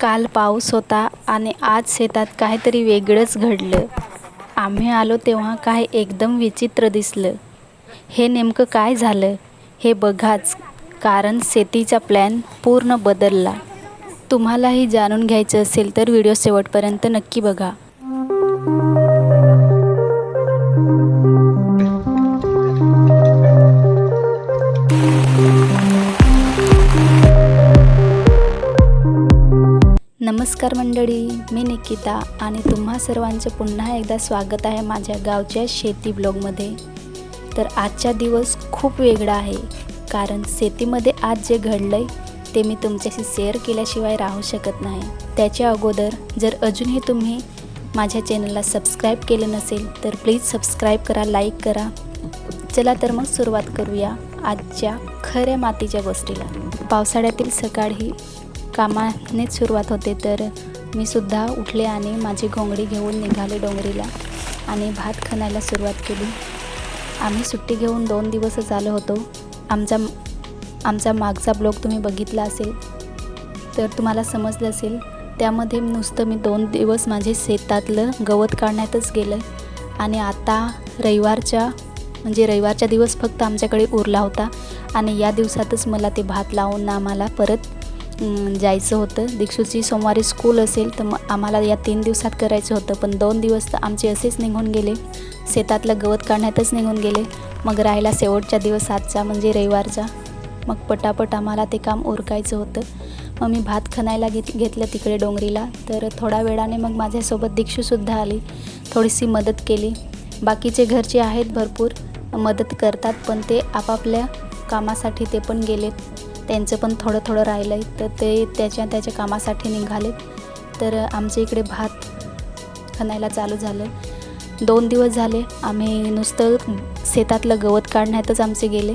काल पाऊस होता आणि आज शेतात काहीतरी वेगळंच घडलं. आम्ही आलो तेव्हा काय एकदम विचित्र दिसलं. हे नेमकं काय झालं? हे बघाच कारण शेतीचा प्लॅन पूर्ण बदलला. तुम्हालाही जाणून घ्यायचं असेल तर व्हिडिओ शेवटपर्यंत नक्की बघा. मंडळी मी निकिता आणि तुम्हा सर्वांचं पुन्हा एकदा स्वागत आहे माझ्या गावच्या शेती ब्लॉगमध्ये. तर आजचा दिवस खूप वेगळा आहे कारण शेतीमध्ये आज जे घडलं आहे ते मी तुमच्याशी शेअर केल्याशिवाय राहू शकत नाही. त्याच्या अगोदर जर अजूनही तुम्ही माझ्या चॅनलला सबस्क्राईब केलं नसेल तर प्लीज सबस्क्राईब करा लाईक करा. चला तर मग सुरुवात करूया आजच्या खऱ्या मातीच्या गोष्टीला. पावसाळ्यातील सकाळ ही कामानेच सुरुवात होते तर मी सुद्धा उठले आणि माझी घोंगडी घेऊन निघाले डोंगरीला आणि भात खणायला सुरुवात केली. आम्ही सुट्टी घेऊन दोन दिवसच आलो होतो. आमचा आमचा मागचा ब्लॉग तुम्ही बघितला असेल. तर तुम्हाला समजलं असेल त्यामध्ये नुसतं मी दोन दिवस माझे शेतातलं गवत काढण्यातच गेलं. आणि आता रविवारच्या म्हणजे रविवारचा दिवस फक्त आमच्याकडे उरला होता. आणि या दिवसातच मला ते भात लावून आम्हाला परत जायचं होतं. दीक्षूची सोमवारी स्कूल असेल तर मग आम्हाला या तीन दिवसात करायचं होतं. पण दोन दिवस तर आमचे असेच निघून गेले. शेतातलं गवत काढण्यातच निघून गेले. मग राहिला शेवटच्या दिवस आजचा म्हणजे रविवारचा. मग पटापट आम्हाला ते काम उरकायचं होतं. मग मी भात खणायला घेत घेतलं तिकडे डोंगरीला. तर थोड्या वेळाने मग माझ्यासोबत दीक्षूसुद्धा आली. थोडीशी मदत केली. बाकीचे घरचे आहेत भरपूर. मदत करतात पण ते आपापल्या कामासाठी ते पण गेलेत. त्यांचं पण थोडं थोडं राहिलं आहे तर ते त्याच्या त्याच्या कामासाठी निघालेत तर आमच्या इकडे भात खणायला चालू झालं. दोन दिवस झाले आम्ही नुसतं शेतातलं गवत काढण्यातच आमचे गेले.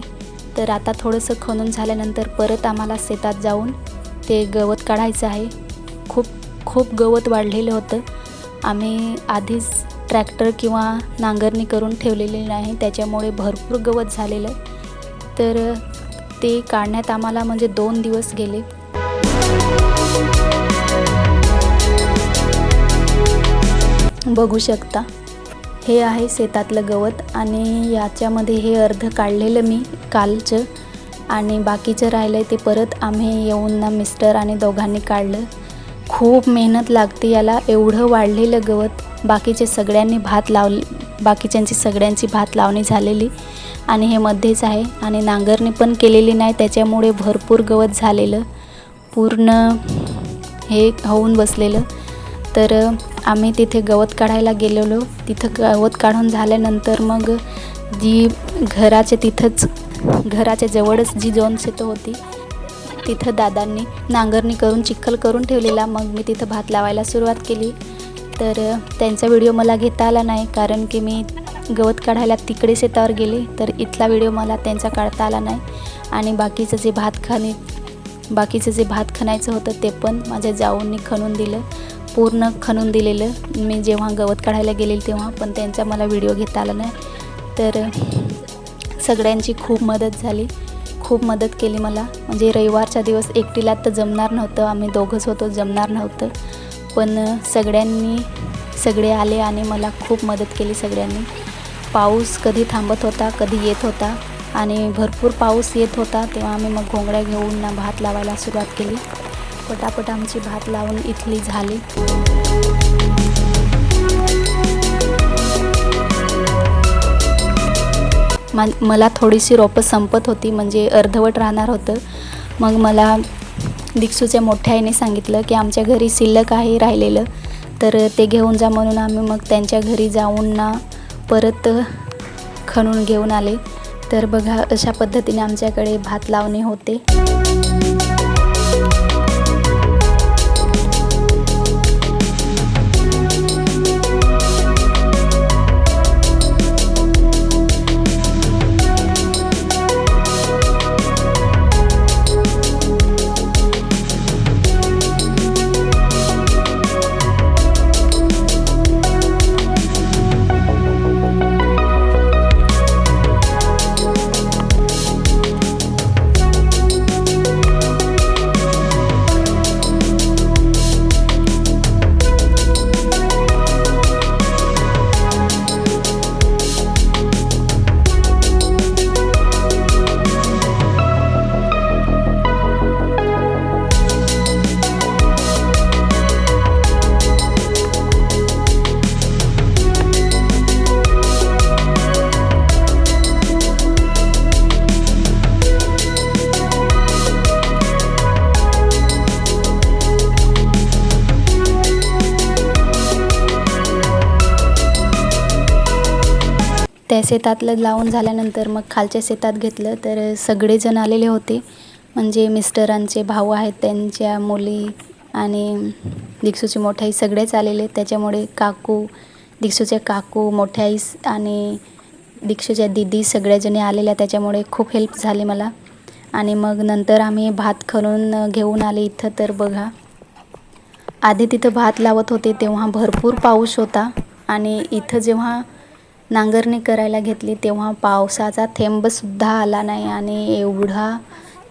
तर आता थोडंसं खणून झाल्यानंतर परत आम्हाला शेतात जाऊन ते गवत काढायचं आहे. खूप खूप गवत वाढलेलं होतं. आम्ही आधीच ट्रॅक्टर किंवा नांगरणी करून ठेवलेली नाही त्याच्यामुळे भरपूर गवत झालेलं. तर ते काढण्यात आम्हाला म्हणजे दोन दिवस गेले. बघू शकता. हे आहे शेतातलं गवत आणि याच्यामध्ये हे अर्ध काढलेलं मी कालचं आणि बाकीचं राहिलं आहे ते परत आम्ही येऊन ना मिस्टर आणि दोघांनी काढलं. खूप मेहनत लागते याला एवढं वाढलेलं गवत बाकीचे सगळ्यांनी भात लावले बाकीच्यांची सगळ्यांची भात लावणी झालेली. आणि हे मध्येच आहे. आणि नांगरणी पण केलेली नाही त्याच्यामुळे भरपूर गवत झालेलं. पूर्ण हे होऊन बसलेलं. तर आम्ही तिथे गवत काढायला गेलेलो. तिथं गवत काढून झाल्यानंतर मग जी घराच्या तिथंच घराच्या जवळच जी दोन शेतं होती तिथं दादांनी नांगरणी करून चिखल करून ठेवलेला. मग मी तिथं भात लावायला सुरुवात केली. तर त्यांचा व्हिडिओ मला घेता आला नाही कारण की मी गवत काढायला तिकडे शेतावर गेले तर इथला व्हिडिओ मला त्यांचा काढता आला नाही. आणि बाकीचं जे भात खाणे बाकीचं जे भात खणायचं होतं ते पण माझ्या जाऊंनी खणून दिलं पूर्ण खणून दिलेलं. मी जेव्हा गवत काढायला गेलेली तेव्हा पण त्यांचा मला व्हिडिओ घेता आला नाही. तर सगळ्यांची खूप मदत झाली खूप मदत केली मला. म्हणजे रविवारचा दिवस एकटीला तर जमणार नव्हतं आम्ही दोघंच होतो जमणार नव्हतं. पण सगळ्यांनी सगळे आले आणि मला खूप मदत केली सगळ्यांनी. पाऊस कधी थांबत होता कधी येत होता आणि भरपूर पाऊस येत होता तेव्हा आम्ही मग घोंगड्या घेऊन ना भात लावायला सुरुवात केली. पटापट आमची भात लावून इथली झाली. मला थोडीशी रोपं संपत होती म्हणजे अर्धवट राहणार होतं. मग मला दीक्षूच्या मोठ्या आईने सांगितलं की आमच्या घरी शिल्लक आहे राहिलेलं तर ते घेऊन जा म्हणून आम्ही मग त्यांच्या घरी जाऊन ना परत खणून घेऊन आले. तर बघा अशा पद्धतीने आमच्याकडे भात लावणे होते. त्या शेतातलं लावून झाल्यानंतर मग खालच्या शेतात घेतलं तर सगळेजण आलेले होते. म्हणजे मिस्टरांचे भाऊ आहेत त्यांच्या मुली आणि दीक्षूची मोठे आई सगळेच आलेले. त्याच्यामुळे काकू दीक्षूचे काकू मोठ्याई आणि दीक्षूच्या दिदी सगळ्याजणी आलेल्या. त्याच्यामुळे खूप हेल्प झाली मला. आणि मग नंतर आम्ही भात खणून घेऊन आले इथं तर बघा. आधी तिथं भात लावत होते तेव्हा भरपूर पाऊस होता. आणि इथं जेव्हा नांगरणी करायला घेतली तेव्हा पावसाचा थेंबसुद्धा आला नाही. आणि एवढा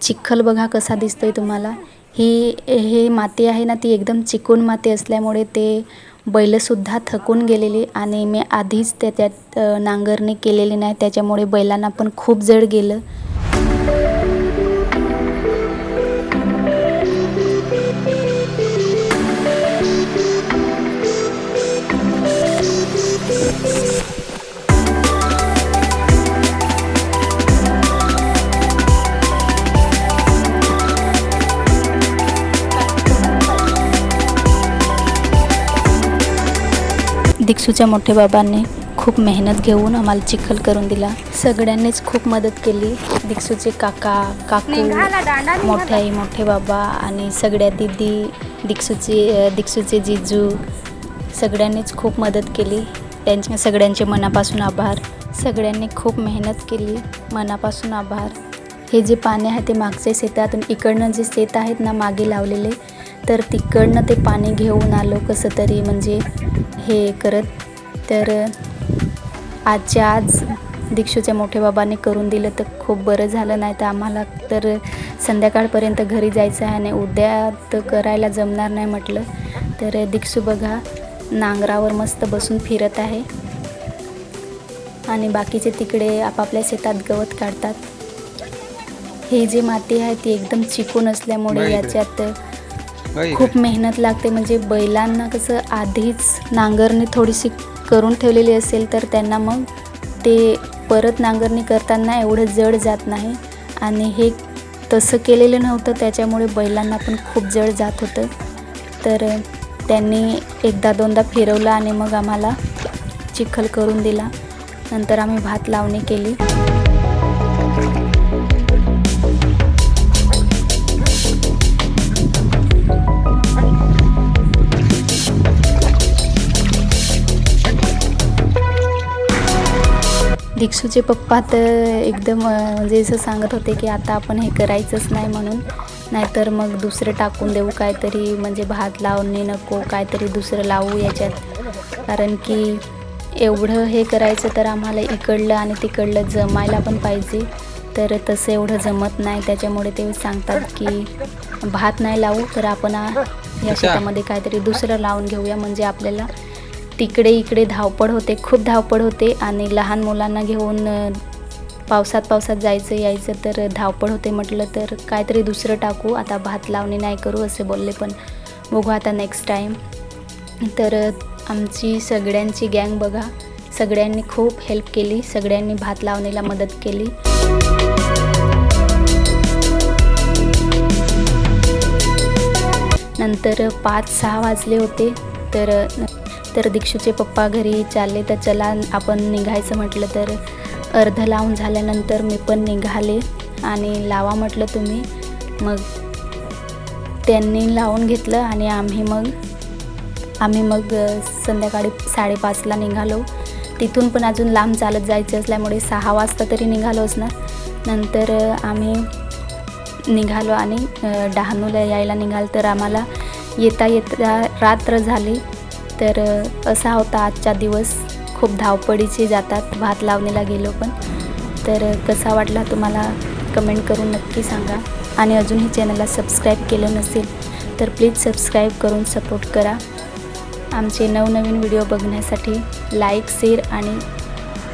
चिखल बघा कसा दिसतो आहे तुम्हाला. ही हे माती आहे ना ती एकदम चिकून माती असल्यामुळे ते बैलसुद्धा थकून गेलेली आणि मी आधीच त्याच्यात नांगरणी केलेली नाही. त्याच्यामुळे बैलांना पण खूप जड गेलं. दीक्षूच्या मोठ्या बाबांनी खूप मेहनत घेऊन आम्हाला चिखल करून दिला. सगळ्यांनीच खूप मदत केली. दीक्षूचे काका काकू मोठे आई मोठे बाबा आणि सगळ्या दिदी दीक्षूचे दीक्षूचे जिजू सगळ्यांनीच खूप मदत केली. त्यांच्या सगळ्यांचे मनापासून आभार. सगळ्यांनी खूप मेहनत केली. मनापासून आभार. हे जे पाणी आहे ते मागच्या शेतातून इकडनं जे शेत आहेत ना मागे लावलेले तर तिकडनं ते पाणी घेऊन आलो कसं तरी म्हणजे हे करत. तर आजच्या आज दीक्षूच्या मोठ्या बाबांनी करून दिलं तर खूप बरं झालं नाही तर आम्हाला तर संध्याकाळपर्यंत घरी जायचं आहे आणि उद्या तर करायला जमणार नाही म्हटलं. तर दीक्षू बघा नांगरावर मस्त बसून फिरत आहे. आणि बाकीचे तिकडे आपापल्या शेतात गवत काढतात. हे जी माती आहे ती एकदम चिकून असल्यामुळे याच्यात खूप मेहनत लागते. म्हणजे बैलांना कसं आधीच नांगरणी थोडीशी करून ठेवलेली असेल तर त्यांना मग ते परत नांगरणी करताना एवढं जड जात नाही. आणि हे तसं केलेलं नव्हतं त्याच्यामुळे बैलांना पण खूप जड जात होतं. तर त्यांनी एकदा दोनदा फिरवलं आणि मग आम्हाला चिखल करून दिला. नंतर आम्ही भात लावणी केली. दीक्षूचे पप्पा तर एकदम म्हणजे असं सांगत होते की आता आपण हे करायचंच नाही म्हणून. नाहीतर मग दुसरं टाकून देऊ काहीतरी म्हणजे भात लावणे नको काहीतरी दुसरं लावू याच्यात. कारण की एवढं हे करायचं तर आम्हाला इकडलं आणि तिकडलं जमायला पण पाहिजे. तर तसं एवढं जमत नाही. त्याच्यामुळे ते सांगतात की भात नाही लावू तर आपण या शेतामध्ये काहीतरी दुसरं लावून घेऊया. म्हणजे आपल्याला तिकडे इकडे धावपळ होते खूप धावपळ होते आणि लहान मुलांना घेऊन पावसात पावसात जायचं यायचं तर धावपळ होते म्हटलं तर काहीतरी दुसरं टाकू आता भात लावणी नाही करू असे बोलले पण बघू आता नेक्स्ट टाईम तर आमची सगळ्यांची गँग बघा. सगळ्यांनी खूप हेल्प केली सगळ्यांनी भात लावणीला मदत केली. नंतर पाच सहा वाजले होते तर तर दीक्षूचे पप्पा घरी चालले तर चला आपण निघायचं म्हटलं तर अर्ध लावून झाल्यानंतर मी पण निघाले आणि लावा म्हटलं तुम्ही. मग त्यांनी लावून घेतलं आणि आम्ही मग आम्ही मग संध्याकाळी साडेपाचला निघालो. तिथून पण अजून लांब चालत जायचं असल्यामुळे सहा वाजता तरी निघालो असणार नंतर आम्ही निघालो आणि डहाणूला यायला निघाल तर आम्हाला येता येता रात्र झाली. तर असा होता आजचा दिवस. खूप धावपळीचे जातात. भात लावणीला गेलो पण. तर कसा वाटला तुम्हाला? कमेंट करून नक्की सांगा. आणि अजूनही चॅनलला सबस्क्राईब केलं नसेल तर प्लीज सबस्क्राईब करून सपोर्ट करा. आमचे नवनवीन व्हिडिओ बघण्यासाठी लाईक शेअर आणि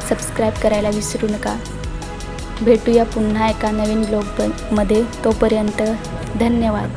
सबस्क्राईब करायला विसरू नका. भेटूया पुन्हा एका नवीन ब्लॉगमध्ये तोपर्यंत धन्यवाद.